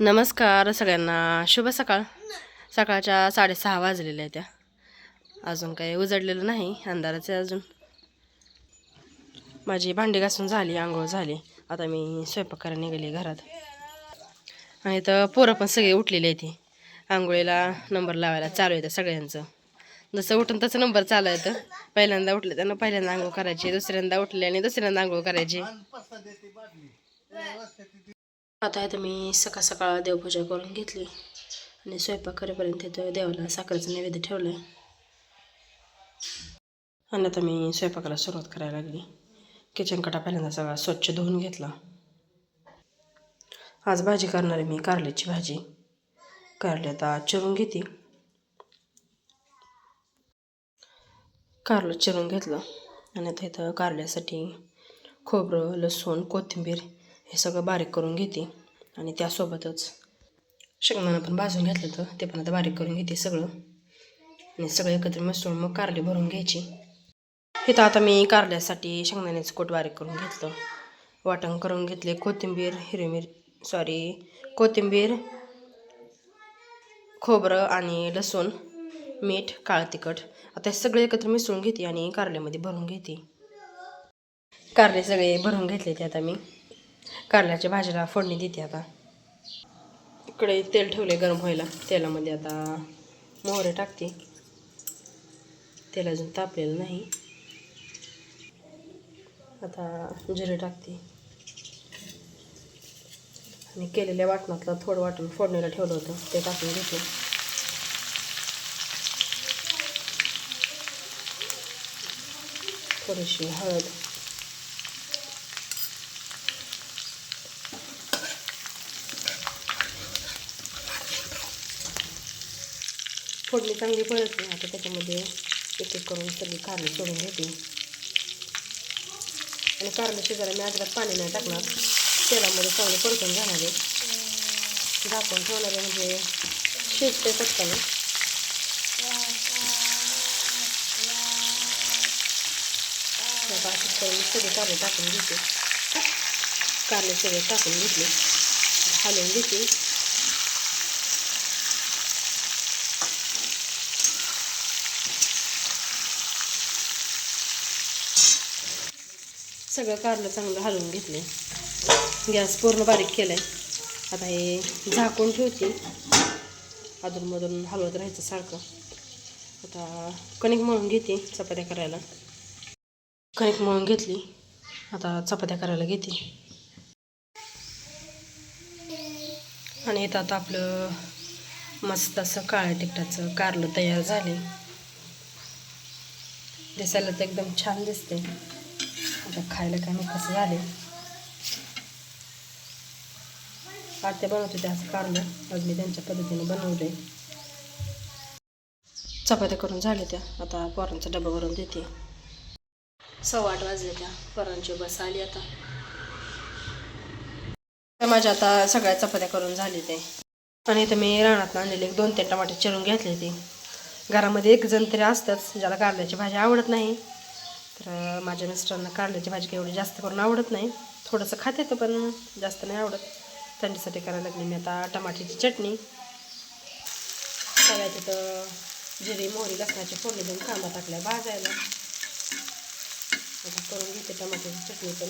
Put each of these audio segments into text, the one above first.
नमस्कार सगळ्यांना. शुभ सकाळ. सकाळच्या साडेसहा वाजलेल्या आहेत त्या. अजून काही उजडलेलं नाही अंधाराचं आहे अजून. माझी भांडी घासून झाली आंघोळ झाली. आता मी स्वयंपाक करायला निघाली घरात. आणि तर पोरं पण सगळे उठलेले आहेत. आंघोळीला नंबर लावायला चालू येतं सगळ्यांचं. जसं उठून तसं नंबर चालू येतं पहिल्यांदा उठले त्यांना पहिल्यांदा आंघोळ करायची दुसऱ्यांदा उठले आणि दुसऱ्यांदा आंघोळ करायची. आता इथं मी सकाळ सकाळ देवपूजा करून घेतली. आणि स्वयंपाक करेपर्यंत इथं देवाला साखरेचं नैवेद्य ठेवलं आहे आणि आता मी स्वयंपाकाला सुरुवात करायला लागली. किचन कटा पहिल्यांदा सगळा स्वच्छ धुवून घेतला. आज भाजी करणार आहे मी कारल्याची भाजी. कारले आता चिरून घेते. कारलं चिरून घेतलं. आणि आता इथं कारल्यासाठी खोबरं लसूण कोथिंबीर हे सगळं बारीक करून घेते आणि त्यासोबतच शेंगदाणा पण भाजून घेतलं तर ते पण आता बारीक करून घेते सगळं. आणि सगळं एकत्र मिसळून मग कारली भरून घ्यायची. इथं आता मी कारल्यासाठी शेंगदाण्याचं कोट बारीक करून घेतलं. वाटण करून घेतले कोथिंबीर हिरवी मिर सॉरी कोथिंबीर खोबरं आणि लसूण मीठ काळं तिखट. आता हे सगळे एकत्र मिसळून घेते आणि कारल्यामध्ये भरून घेते. कारले सगळे भरून घेतले ते आता मी. कारल्याच्या भाजीला फोडणी देते आता. इकडे तेल ठेवले गरम व्हायला. तेलामध्ये आता मोहरे टाकते. तेल अजून तापलेलं नाही. आता जिरे टाकते. आणि केलेल्या वाटणातलं थोडं वाटण फोडणीला ठेवलं होतं. ते टाकून घेते. थोडीशी हळद. फोडणी चांगली पळतली आता त्याच्यामध्ये एक एक करून सगळी कारली सोडून घेते आणि कारलं शिजायला मी अजिबात पाणी नाही टाकणार. तेलामध्ये चांगलं परतून जाणार आहे. झाकून ठेवणार आहे म्हणजे शिजते पटकन. बाकी करून सगळे कारले टाकून घेते. कारले सगळे टाकून घेतले. हलवून घेते. सगळं कारलं चांगलं हलवून घेतले गॅस पूर्ण बारीक केलं आहे आता हे झाकून ठेवते. अधूनमधून हलवत राहायचं सारखं. आता कणिक मळून घेते चपात्या करायला. कणिक मळून घेतली. आता चपात्या करायला घेते. आणि इथं आता आपलं मस्त असं काळ्या तिकटाचं कारलं तयार झाले दिसायला तर एकदम छान दिसते खायला काय मग कसं झाले आत्या बनवत होते असं कारलं. आज मी त्यांच्या पद्धतीने बनवले चपात्या करून झाल्या त्या. आता पोरांचा डबा भरून देते. सव्वा आठ वाजले त्या. पोरांची बस आली आता. माझ्या आता सगळ्या चपात्या करून झाली ते. आणि इथं मी रानात आणलेले एक दोन तीन टमाटे चिरून घेतले ते. घरामध्ये एक जण तरी असतंच ज्याला कारल्याची भाजी आवडत नाही. तर माझ्या मिस्टरांना कारल्याची भाजी काही एवढी जास्त करून आवडत नाही. थोडंसं खाते तर पण जास्त नाही आवडत. त्यांच्यासाठी करायला लागली मी आता टमाट्याची चटणी. सगळ्यात तिथं जिरी मोहरी लसणाची फोडणी देऊन कांदा टाकला भाजायला. आता करून घेते टमाट्याची चटणी पण.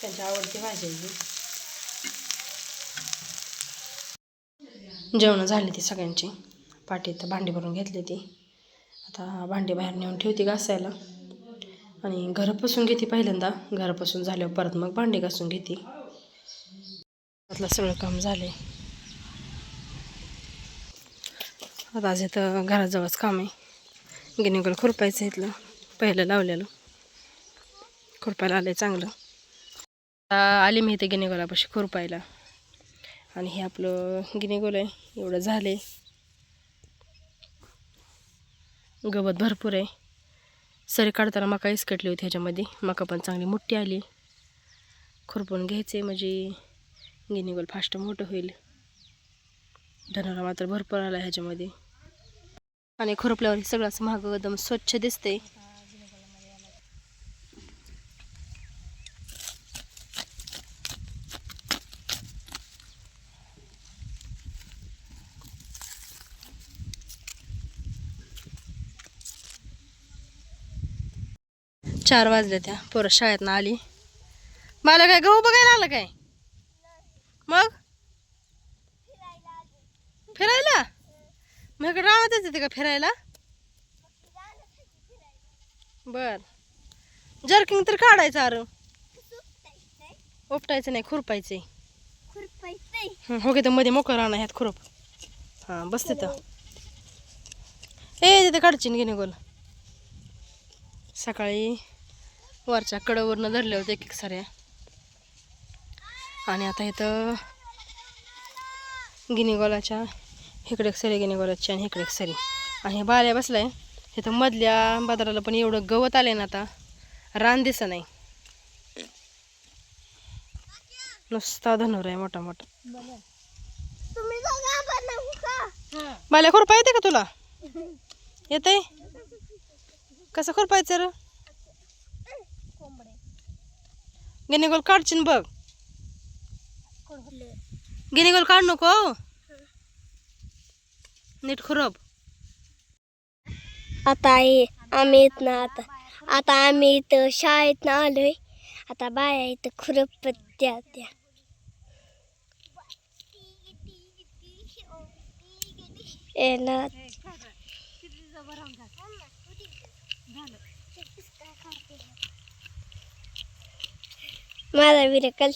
त्यांची आवडती भाजी आहे ही. जेवणं झाली ती सगळ्यांची. पाठीत भांडी भरून घेतली ती. आता भांडी बाहेर नेऊन ठेवते घासायला. आणि घरापासून घेते पहिल्यांदा. घरापासून झाल्यावर परत मग भांडे घासून घेते. त्यातलं सगळं काम झाले आता आज इथं घराजवळच काम आहे. गिनिगल खुरपायचं इथलं. पहिलं लावलेलं. खुरपायला आलं आहे चांगलं. आता आले मी इथे गिनिगोलापाशी खुरपायला. आणि हे आपलं गिनिगोल आहे. एवढं झाले गवत भरपूर आहे. सरी काढताना मका इसकटली होती ह्याच्यामध्ये. मका पण चांगली मोठी आली. खुरपून घ्यायचे म्हणजे गिनीगोल फास्ट मोठं होईल. धनारा मात्र भरपूर आला ह्याच्यामध्ये. आणि खुरपल्यावर सगळंच महाग एकदम स्वच्छ दिसते चार वाजल्या त्या पोरं शाळेतनं आली. मला काय गहू बघायला आलं काय? मग? फिरायला? मग इकडे येते का फिरायला? बर. जर्किंग तर काढायचं अर उपटायचं नाही खुरपायचं आहे हो तर मध्ये मोकळं राहणार ह्यात खुरप. हां बस तिथं. ए तिथे काढची गेले गोल सकाळी वरच्या कडवरनं धरले होते एक एक साऱ्या. आणि आता इथं गिनीगोलाच्या इकडे एक सरी गिनीगोलाची आणि इकडे एक सरी. आणि हे बाल्या बसलाय. इथं मधल्या बाजाराला पण एवढं गवत आले ना आता. रान दिसत नाही. नुसता धनुर आहे मोठा मोठा. बाल्या खुरपा येते का तुला? येते कसं खुरपायचं र? गिनीगोल काढशील बघ. गिनीगोल काढ नको नीट खुरप. आता आहे आम्ही येत ना आता आता आम्ही इथं शाळेत आलोय. आता बाया इथं खुरप त्या त्या ए माझा विरकल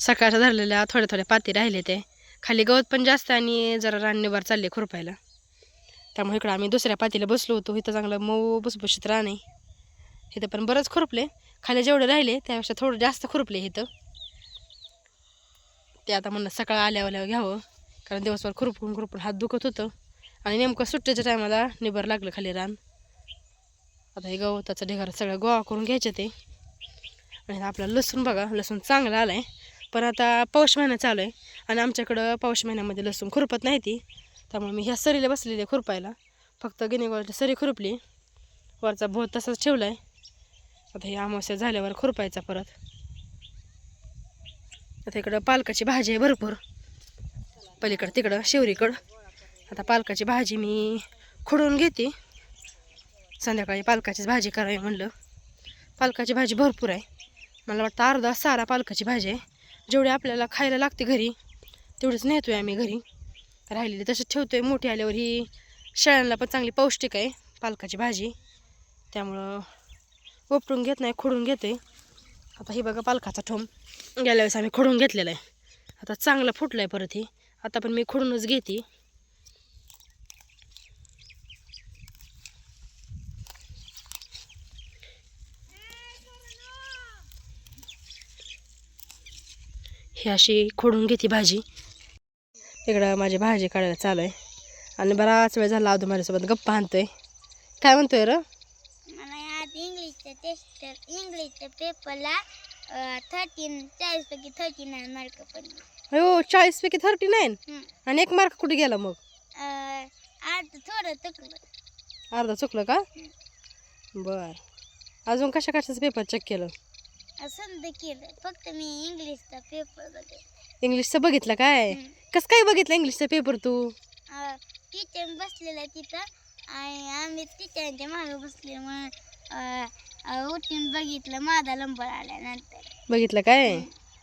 सकाळच्या धरलेल्या थोड्या थोड्या पाती राहिले ते. खाली गवत पण जास्त आणि जरा राननिबार चालले खुरपायला. त्यामुळे इकडं आम्ही दुसऱ्या पातीला बसलो होतो. इथं चांगलं मऊ बसबशीत आहे इथं पण बरंच खुरपले. खाली जेवढे राहिले त्यापेक्षा थोडं जास्त खुरपले इथं. ते आता म्हणलं सकाळ आल्या आल्यावर घ्यावं. कारण दिवसभर खुरपून खुरपून हात दुखत होतं. आणि नेमकं सुट्टीच्या टायमाला निबर लागलं खाली रान. आता हे गवताचं ढेगार सगळं गोळा करून घ्यायचं ते. आणि आपला लसूण बघा लसूण चांगला आला आहे पण आता पाऊस महिना चालू आहे आणि आमच्याकडं पाऊस महिन्यामध्ये लसूण खुरपत नाही ती. त्यामुळे मी ह्या सरीला बसलेली आहे खुरपायला. फक्त गिनीगोळाची सरी खुरपली. वरचा भोत तसाच ठेवला आहे आता हे अमावस्या झाल्यावर खुरपायचा परत. आता इकडं पालकाची भाजी आहे भरपूर. पलीकडं तिकडं शिवरीकडं. आता पालकाची भाजी मी खुडून घेते. संध्याकाळी पालकाचीच भाजी करावी म्हणलं. पालकाची भाजी भरपूर आहे. मला वाटतं अर्धा सारा पालकाची भाजी आहे. जेवढी आपल्याला खायला लागते घरी तेवढीच आहे आम्ही घरी. राहिलेली तसंच आहे मोठी आल्यावर ही शेळ्यांना पण चांगली पौष्टिक आहे पालकाची भाजी. त्यामुळं उपटून घेत नाही खोडून घेते आता ही बघा पालकाचा ठोम. गेल्या वेळेस आम्ही खोडून घेतलेला आहे. आता चांगला फुटला आहे परत ही. आता पण मी खोडूनच घेते. ही अशी खोडून घेते भाजी. इकडं माझी भाजी काढायला चालू आहे. आणि बराच वेळ झाला अजून माझ्यासोबत गप्पा आणतोय काय म्हणतोय र? मला आज इंग्लिशच्या टेस्ट इंग्लिशच्या पेपरला थर्टीन चाळीसपैकी थर्टी नाईन मार्क पडले. हो चाळीसपैकी थर्टी नाईन. आणि एक मार्क कुठे गेला मग? थोडं चुकलं. अर्धा चुकलं का? बर. अजून कशा कशाचं पेपर चेक केलं? असं केलं फक्त मी इंग्लिशचा पेपर बघितला इंग्लिशचं बघितलं काय? हम्म. कसं काय बघितलं इंग्लिशचा पेपर तू? टीचर बसलेला तिथं आणि आम्ही टीचरांच्या मागे बसले. मग उठून बघितलं माझा नंबर आल्यानंतर. बघितलं काय?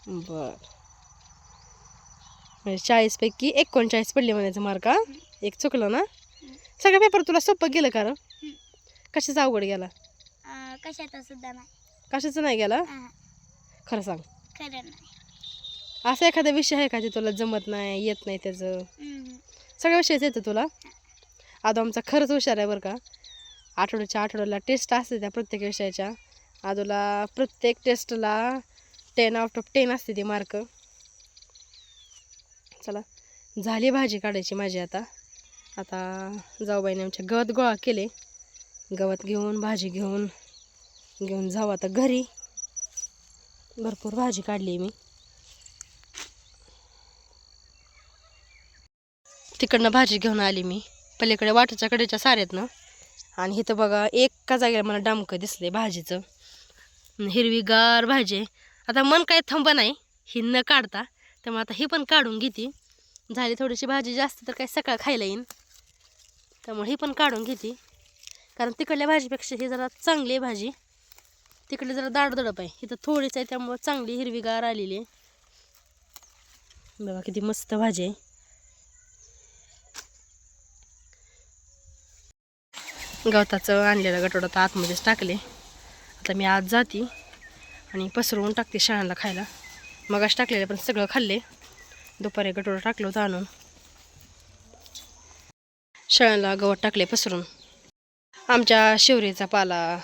बर. म्हणजे चाळीसपैकी एकोणचाळीस पडले म्हणायचं मार्क हा? एक चुकलं ना? सगळं पेपर तुला सोपं गेलं का कशाचा अवघड गेला? अं, कशाचा सुद्धा नाही. कशाचं नाही गेला? खरं सांग. खरं नाही. असा एखादा विषय आहे का जे तुला जमत नाही येत नाही त्याचं. सगळ्या विषयच येतं तुला? आता आमचा खरंच हुशार आहे बरं का. आठवड्याच्या आठवड्याला टेस्ट असते त्या प्रत्येक विषयाच्या. आदूला प्रत्येक टेस्टला टेन आउट ऑफ टेन असते ती मार्क चला झाली भाजी काढायची माझी आता. आता जाऊबाईने आमच्या गवत गोळा केले. गवत घेऊन भाजी घेऊन. घेऊन जाऊ आता घरी. भरपूर भाजी काढली मी. तिकडनं भाजी घेऊन आली मी. पलीकडे वाटेच्या कडेच्या साऱ्यातनं आणि इथं बघा एका जागेला मला डामकं दिसले भाजीचं. हिरवीगार भाजी आहे. आता मन काय थांब नाही ही न काढता. त्यामुळे आता ही पण काढून घेते. झाली थोडीशी भाजी जास्त तर काय सकाळ खायला येईन. त्यामुळे ही पण काढून घेते. कारण तिकडल्या भाजीपेक्षा ही जरा चांगली आहे भाजी. तिकडे जरा दाडदडप आहे. इथं थोडीच आहे त्यामुळं चांगली हिरवीगार आलेली आहे. बघा किती मस्त भाजी आहे. गवताचं आणलेलं गटोडा तर आतमध्येच टाकले. आता मी आज जाते आणि पसरवून टाकते शाळांना खायला. मगाच टाकलेलं पण सगळं खाल्ले. दुपारी गटोडा टाकलं होतं आणून. शाळांना गवत टाकले पसरून. आमच्या शिवरेचा पाला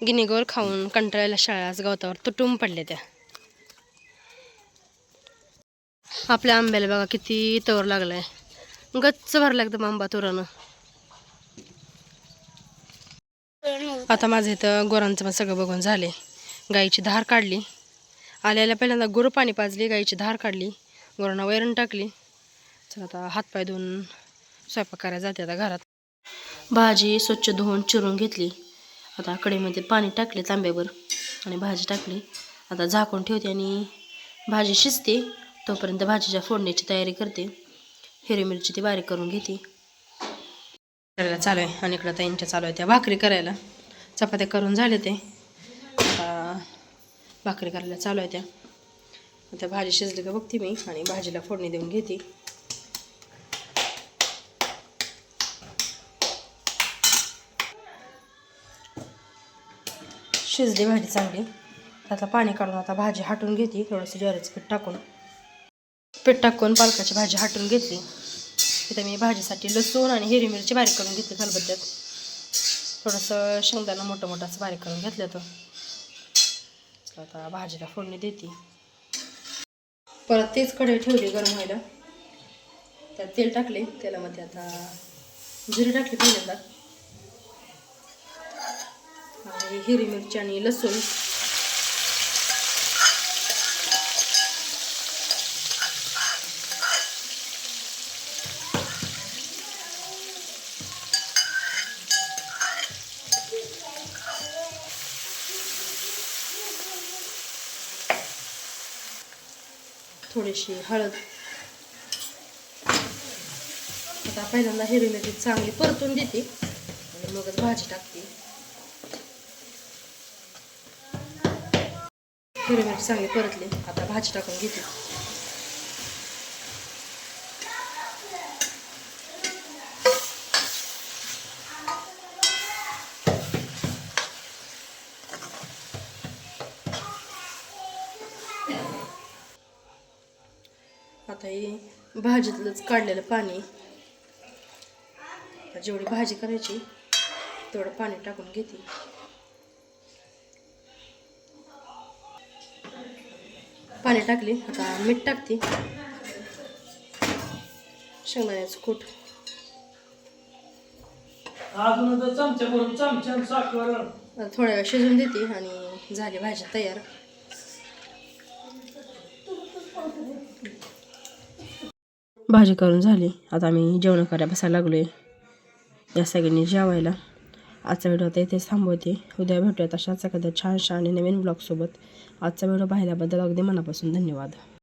गिनीगोर खाऊन कंटाळ्याला शाळाच गवतावर तुटून पडल्या त्या. आपल्या आंब्याला बघा किती तवर लागलाय. गच्च भरला एकदम आंबा तुरानं. आता माझं इथं गोरांचं पण सगळं बघून झाले. गाईची धार काढली. आल्याला पहिल्यांदा गुरं पाणी पाजली गाईची धार काढली गुरांना वैरण टाकली. चला आता हातपाय धुवून स्वयंपाक करायला जाते आता घरात. भाजी स्वच्छ धुवून चिरून घेतली. आता कढईमध्ये पाणी टाकले तांब्यावर आणि भाजी टाकली. आता झाकून ठेवते आणि भाजी शिजते. तोपर्यंत भाजीच्या फोडणीची तयारी करते. हिरवी मिरची ती बारीक करून घेते. करायला चालू आहे. आणि इकडं ताईंच्या चालू आहे त्या भाकरी करायला. चपात्या करून झाले ते. आता भाकरी करायला चालू आहे त्या. आता भाजी शिजली का बघते मी आणि भाजीला फोडणी देऊन घेते. शिजली भाजी चांगली. त्यातलं पाणी काढून आता भाजी हाटून घेते थोडंसं ज्वारीचं पीठ टाकून. पीठ टाकून पालकाची भाजी हाटून घेतली. तिथे मी भाजीसाठी लसूण आणि हिरवी मिरची बारीक करून घेतली खलबत्त्यात थोडंसं शेंगदाणा मोठं मोठं असं बारीक करून घेतलं होतं. आता भाजीला फोडणी देते. परत तेच कढई ठेवली गरम व्हायला. त्यात तेल टाकले. तेलामध्ये आता जिरे टाकले पहिल्यांदा. आणि हिरवी मिरची आणि लसूण. थोडीशी हळद. आता पहिल्यांदा हिरवी मिरची चांगली परतून देते आणि मगच भाजी टाकते. हिरवी मिरची चांगली परतली. आता भाजी टाकून घेते. आता हे भाजीतलंच काढलेलं पाणी. जेवढी भाजी करायची तेवढं पाणी टाकून घेते. पाणी टाकले. आता मीठ टाकते. शेंगदाण्याचं कूट. थोड्या वेळ शिजून देते आणि झाली भाजी तयार. भाजी करून झाली. आता आम्ही जेवण करायला बसायला लागलोय. या सगळ्यांनी जेवायला. आजचा व्हिडिओ आता इथेच थांबवते. उद्या भेटूयात अशाच एखाद्या छानशा आणि नवीन ब्लॉगसोबत आजचा व्हिडिओ पाहिल्याबद्दल अगदी मनापासून धन्यवाद.